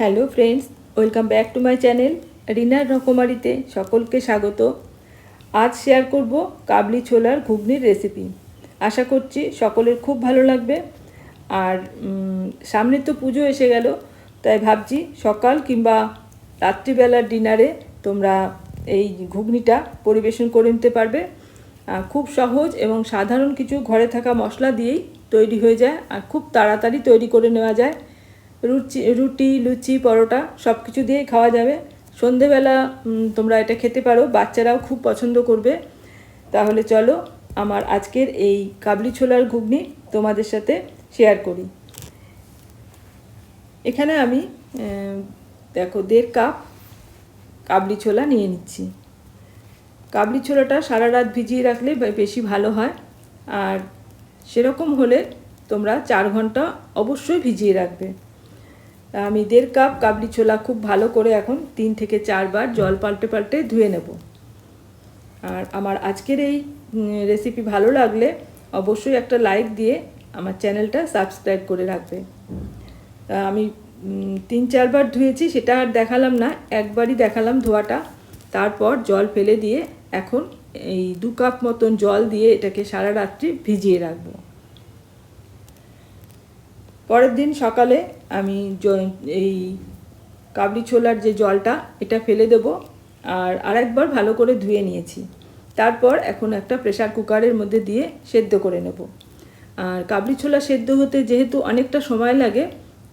Hello friends, welcome back to my channel রিনার রকমারিতে সকলকে স্বাগত। আজ শেয়ার করব কাবলি ছোলার ঘুগনির রেসিপি আশা করছি সকলের খুব ভালো লাগবে। আর সামনে তো পুজো এসে গেল, তাই ভাবছি সকাল কিংবা রাত্রিবেলার ডিনারে তোমরা এই ঘুগনিটা পরিবেশন করে নিতে পারবে। খুব সহজ এবং সাধারণ কিছু ঘরে থাকা মশলা দিয়েই তৈরি হয়ে যায় আর খুব তাড়াতাড়ি তৈরি করে নেওয়া যায়। রুচি, রুটি, লুচি, পরোটা সব কিছু দিয়েই খাওয়া যাবে। সন্ধেবেলা তোমরা এটা খেতে পারো, বাচ্চারাও খুব পছন্দ করবে। তাহলে চলো, আমার আজকের এই কাবলি ছোলার ঘুগনি তোমাদের সাথে শেয়ার করি। এখানে আমি দেখো দেড় কাপ কাবলি ছোলা নিয়ে নিচ্ছি। কাবলি ছোলাটা সারা রাত ভিজিয়ে রাখলে বেশি ভালো হয়। আর সেরকম হলে তোমরা চার ঘণ্টা অবশ্যই ভিজিয়ে রাখবে। আমি দেড় কাপ কাবলি ছোলা খুব ভালো করে এখন তিন থেকে চারবার জল পাল্টে পাল্টে ধুয়ে নেব। আর আমার আজকের এই রেসিপি ভালো লাগলে অবশ্যই একটা লাইক দিয়ে আমার চ্যানেলটা সাবস্ক্রাইব করে রাখবে। আমি তিন চারবার ধুয়েছি, সেটা আর দেখালাম না, একবারই দেখালাম ধোয়াটা। তারপর জল ফেলে দিয়ে এখন এই দু কাপ মতন জল দিয়ে এটাকে সারা রাত্রি ভিজিয়ে রাখব। পরের দিন সকালে আমি এই কাবলি ছোলার যে জলটা, এটা ফেলে দেব আর আরেকবার ভালো করে ধুয়ে নিয়েছি। তারপর এখন একটা প্রেশার কুকারের মধ্যে দিয়ে সেদ্ধ করে নেব। আর কাবলি ছোলা সেদ্ধ হতে যেহেতু অনেকটা সময় লাগে,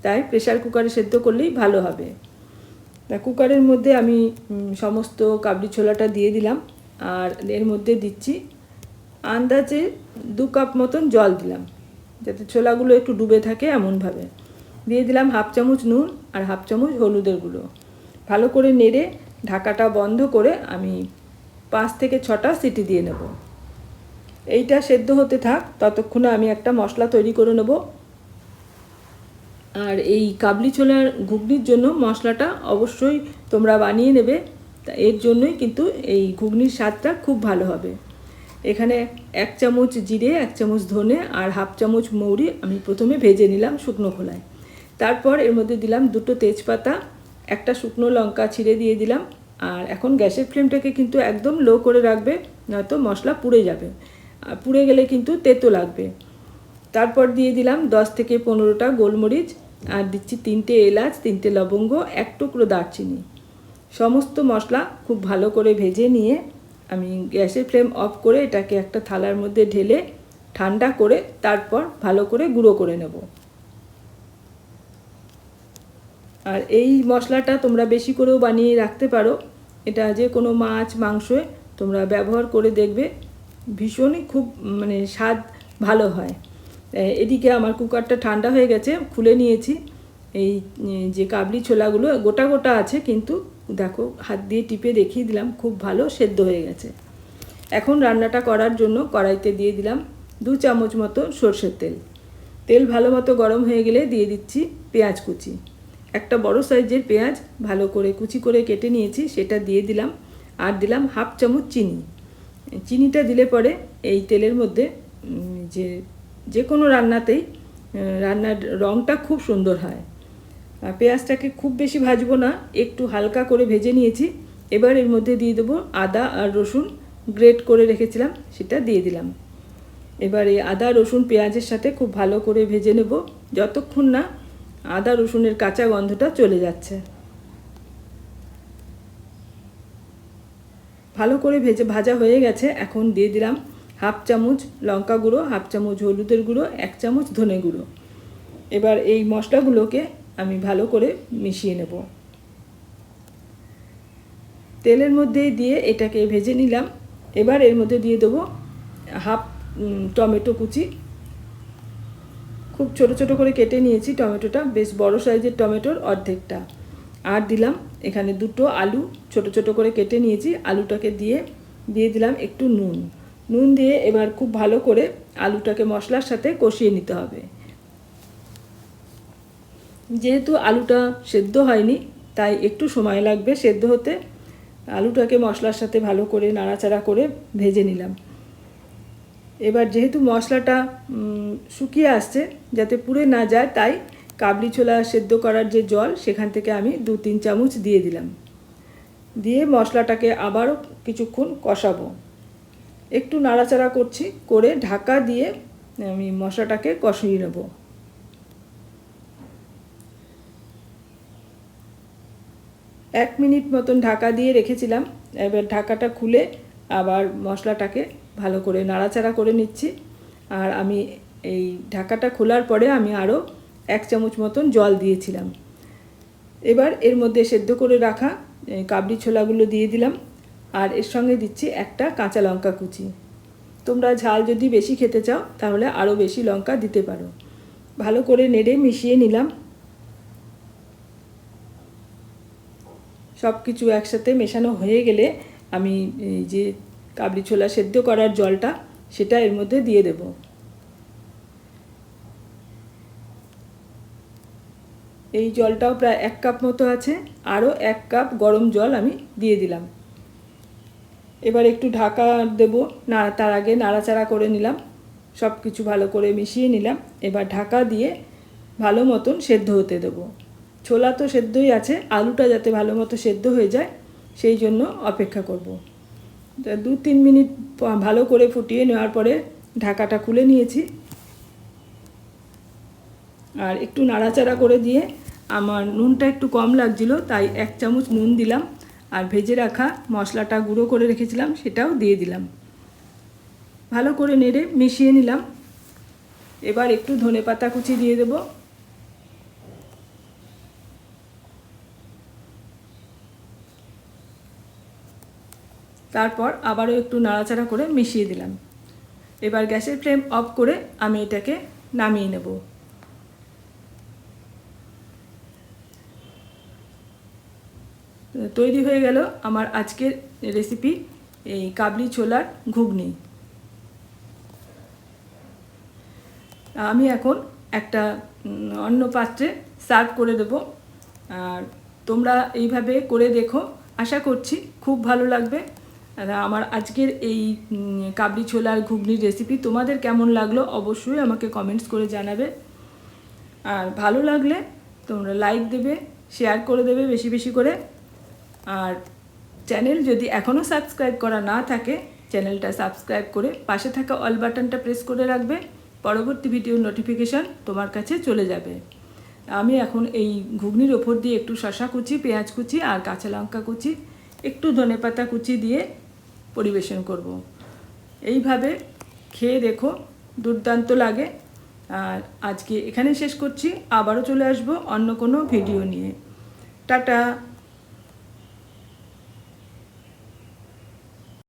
তাই প্রেশার কুকারে সেদ্ধ করলেই ভালো হবে। তা কুকারের মধ্যে আমি সমস্ত কাবলি ছোলাটা দিয়ে দিলাম আর এর মধ্যে দিচ্ছি আন্দাজে দু কাপ মতন জল দিলাম। যাতে ছোলাগুলো একটু ডুবে থাকে এমনভাবে। দিয়ে দিলাম হাফ চামচ নুন আর হাফ চামচ হলুদের গুঁড়ো। ভালো করে নেড়ে ঢাকাটা বন্ধ করে আমি পাঁচ থেকে ছটা সিটি দিয়ে নেব। এইটা সেদ্ধ হতে থাক, ততক্ষণে আমি একটা মশলা তৈরি করে নেব। আর এই কাবলি ছোলার ঘুগনির জন্য মশলাটা অবশ্যই তোমরা বানিয়ে নেবে। তা এর জন্যই কিন্তু এই ঘুগনির স্বাদটা খুব ভালো হবে। এখানে এক চামচ জিরে, এক চামচ ধনে আর হাফ চামচ মৌরি আমি প্রথমে ভেজে নিলাম শুকনো খোলায়। তারপর এর মধ্যে দিলাম দুটো তেজপাতা, একটা শুকনো লঙ্কা ছিঁড়ে দিয়ে দিলাম আর এখন গ্যাসের ফ্লেমটাকে কিন্তু একদম লো করে রাখবে, নয়তো মশলা পুড়ে যাবে। আর পুড়ে গেলে কিন্তু তেতো লাগবে। তারপর দিয়ে দিলাম দশ থেকে পনেরোটা গোলমরিচ আর দিচ্ছি তিনটে এলাচ, তিনটে লবঙ্গ, এক টুকরো দারচিনি। সমস্ত মশলা খুব ভালো করে ভেজে নিয়ে আমি গ্যাসের ফ্লেম অফ করে এটাকে একটা থালার মধ্যে ঢেলে ঠান্ডা করে তারপর ভালো করে গুঁড়ো করে নেব। আর এই মশলাটা তোমরা বেশি করেও বানিয়ে রাখতে পারো। এটা যে কোনো মাছ, মাংসে তোমরা ব্যবহার করে দেখবে, ভীষণই খুব মানে স্বাদ ভালো হয়। এদিকে আমার কুকারটা ঠান্ডা হয়ে গেছে, খুলে নিয়েছি। এই যে কাবলি ছোলাগুলো গোটা গোটা আছে, কিন্তু দেখো, হাত দিয়ে টিপে দেখিয়ে দিলাম, খুব ভালো, সেদ্ধ হয়ে গেছে। এখন রান্নাটা করার জন্য কড়াইতে দিয়ে দিলাম দু চামচ মতো সর্ষের তেল। তেল ভালো মতো গরম হয়ে গেলে দিয়ে দিচ্ছি পেঁয়াজ কুচি। একটা বড় সাইজের পেঁয়াজ ভালো করে কুচি করে কেটে নিয়েছি, সেটা দিয়ে দিলাম। আর দিলাম হাফ চামচ চিনি। চিনিটা দিলে পরে এই তেলের মধ্যে যে যে কোনো রান্নাতেই রান্নার রঙটা খুব সুন্দর হয়। পেঁয়াজটাকে খুব বেশি ভাজবো না, একটু হালকা করে ভেজে নিয়েছি। এবার এর মধ্যে দিয়ে দেবো আদা আর রসুন, গ্রেট করে রেখেছিলাম, সেটা দিয়ে দিলাম। এবার এই আদা, রসুন, পেঁয়াজের সাথে খুব ভালো করে ভেজে নেব, যতক্ষণ না আদা, রসুনের কাঁচা গন্ধটা চলে যাচ্ছে। ভালো করে ভেজে, ভাজা হয়ে গেছে, এখন দিয়ে দিলাম হাফ চামচ লঙ্কা গুঁড়ো, হাফ চামচ হলুদের গুঁড়ো, এক চামচ ধনে গুঁড়ো। এবার এই মশলাগুলোকে আমি ভালো করে মিশিয়ে নেব। তেলের মধ্যে দিয়ে এটাকে ভেজে নিলাম। এবার এর মধ্যে দিয়ে দেবো হাফ টমেটো কুচি। খুব ছোট ছোট করে কেটে নিয়েছি টমেটোটা, বেশ বড় সাইজের টমেটোর অর্ধেকটা। আর দিলাম এখানে দুটো আলু, ছোট ছোট করে কেটে নিয়েছি। আলুটাকে দিয়ে দিয়ে দিলাম একটু নুন। নুন দিয়ে এবার খুব ভালো করে আলুটাকে মশলার সাথে কষিয়ে নিতে হবে। যেহেতু আলুটা সেদ্ধ হয়নি, তাই একটু সময় লাগবে সেদ্ধ হতে। আলুটাকে মশলার সাথে ভালো করে নাড়াচাড়া করে ভেজে নিলাম। এবার যেহেতু মশলাটা শুকিয়ে আসছে, যাতে পুড়ে না যায়, তাই কাবলি ছোলা সেদ্ধ করার যে জল, সেখান থেকে আমি দু তিন চামচ দিয়ে দিলাম। দিয়ে মশলাটাকে আবারও কিছুক্ষণ কষাবো। একটু নাড়াচাড়া করছি, করে ঢাকা দিয়ে আমি মশলাটাকে কষিয়ে নেব। এক মিনিট মতন ঢাকা দিয়ে রেখেছিলাম। এবার ঢাকাটা খুলে আবার মশলাটাকে ভালো করে নাড়াচাড়া করে নিচ্ছি। আর আমি এই ঢাকাটা খোলার পরে আমি আরও এক চামচ মতন জল দিয়েছিলাম। এবার এর মধ্যে সেদ্ধ করে রাখা কাবলি ছোলাগুলো দিয়ে দিলাম। আর এর সঙ্গে দিচ্ছি একটা কাঁচা লঙ্কা কুচি। তোমরা ঝাল যদি বেশি খেতে চাও, তাহলে আরও বেশি লঙ্কা দিতে পারো। ভালো করে নেড়ে মিশিয়ে নিলাম। সব কিছু একসাথে মেশানো হয়ে গেলে আমি এই যে কাবলি ছোলা সেদ্ধ করার জলটা সেটা এর মধ্যে দিয়ে দেব। এই জলটাও প্রায় এক কাপ মতো আছে, আরও এক কাপ গরম জল আমি দিয়ে দিলাম। এবার একটু ঢাকা দেব, না, তার আগে নাড়াচাড়া করে নিলাম সব কিছু ভালো করে মিশিয়ে নিলাম, এবার ঢাকা দিয়ে ভালো মতন সেদ্ধ হতে দেবো। ছোলা তো সেদ্ধই আছে, আলুটা যাতে ভালো মতো সেদ্ধ হয়ে যায়, সেই জন্য অপেক্ষা করব। দু তিন মিনিট ভালো করে ফুটিয়ে নেওয়ার পরে ঢাকাটা খুলে নিয়েছি। আর একটু নাড়াচাড়া করে দিয়ে আমার নুনটা একটু কম লাগছিল, তাই এক চামচ নুন দিলাম আর ভেজে রাখা মশলাটা গুঁড়ো করে রেখেছিলাম, সেটাও দিয়ে দিলাম। ভালো করে নেড়ে মিশিয়ে নিলাম। এবার একটু ধনে পাতা কুচি দিয়ে দেবো। তারপর আবারও একটু নাড়াচাড়া করে মিশিয়ে দিলাম। এবার গ্যাসের ফ্লেম অফ করে আমি এটাকে নামিয়ে নেব। তৈরি হয়ে গেল আমার আজকের রেসিপি, এই কাবলি ছোলার ঘুগনি। আমি এখন একটা অন্য পাত্রে সার্ভ করে দেব। আর তোমরা এইভাবে করে দেখো। আশা করছি খুব ভালো লাগবে। আমার আজকের এই কাবলি ছোলার ঘুগনির রেসিপি তোমাদের কেমন লাগল অবশ্যই আমাকে কমেন্টস করে জানাবে। আর ভালো লাগলে তোমরা লাইক দেবে শেয়ার করে দেবে বেশি বেশি করে। আর চ্যানেল যদি এখনও সাবস্ক্রাইব করা না থাকে চ্যানেলটা সাবস্ক্রাইব করে পাশে থাকা অল বাটনটা প্রেস করে রাখবে। পরবর্তী ভিডিওর নোটিফিকেশান তোমার কাছে চলে যাবে। আমি এখন এই ঘুগনির ওপর দিয়ে একটু শশা কুচি, পেঁয়াজ কুচি আর কাঁচা লঙ্কা কুচি, একটু ধনেপাতা কুচি দিয়ে পরিবেশন করব। এইভাবে খেয়ে দেখো, দুর্দান্ত লাগে। আর আজকে এখানে শেষ করছি। আবারও চলে আসব অন্য কোনো ভিডিও নিয়ে। টাটা!